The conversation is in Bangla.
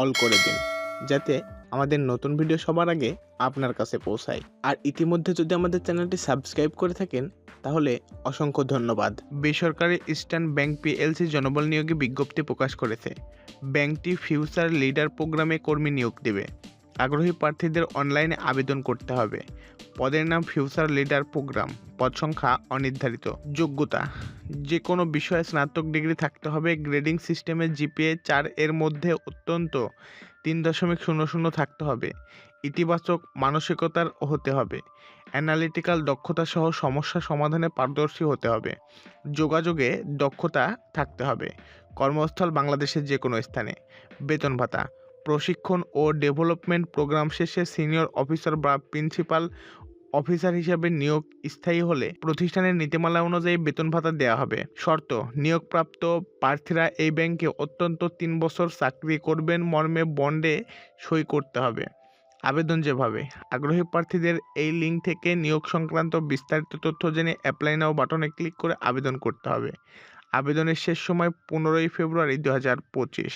অল করে দিন, যাতে আমাদের নতুন ভিডিও সবার আগে আপনার কাছে পৌঁছায়। আর ইতিমধ্যে যদি আমাদের চ্যানেলটি সাবস্ক্রাইব করে থাকেন, তাহলে অসংখ্য ধন্যবাদ। বেসরকারি ইস্টার্ন ব্যাংক পিএলসি জনবল নিয়োগে বিজ্ঞপ্তি প্রকাশ করেছে। ব্যাংকটি ফিউচার লিডার প্রোগ্রামে কর্মী নিয়োগ দেবে। আগ্রহী প্রার্থীদের অনলাইনে আবেদন করতে হবে। পদের নাম ফিউচার লিডার প্রোগ্রাম পদ সংখ্যা অনির্ধারিত। যোগ্যতা। যে কোনো বিষয়ে স্নাতক ডিগ্রি থাকতে হবে। গ্রেডিং সিস্টেমে জিপিএ চার এর মধ্যে অত্যন্ত তিন দশমিক শূন্য শূন্য থাকতে হবে। ইতিবাচক মানসিকতার হতে হবে। অ্যানালিটিক্যাল দক্ষতা সহ সমস্যা সমাধানে পারদর্শী হতে হবে। যোগাযোগে দক্ষতা থাকতে হবে। কর্মস্থল বাংলাদেশের যে কোনো স্থানে। বেতন ভাতা। প্রশিক্ষণ ও ডেভেলপমেন্ট প্রোগ্রাম শেষে সিনিয়র অফিসার বা প্রিন্সিপাল অফিসার হিসেবে নিয়োগ স্থায়ী হলে প্রতিষ্ঠানের নীতিমালা অনুযায়ী বেতন ভাতা দেওয়া হবে। শর্ত, নিয়োগপ্রাপ্ত প্রার্থীরা এই ব্যাংকে অত্যন্ত তিন বছর চাকরি করবেন মর্মে বন্ডে সই করতে হবে। আবেদন যেভাবে, আগ্রহী প্রার্থীদের এই লিঙ্ক থেকে নিয়োগ সংক্রান্ত বিস্তারিত তথ্য জেনে অ্যাপ্লাই নাও বাটনে ক্লিক করে আবেদন করতে হবে। আবেদনের শেষ সময় পনেরোই ফেব্রুয়ারি দু হাজার পঁচিশ।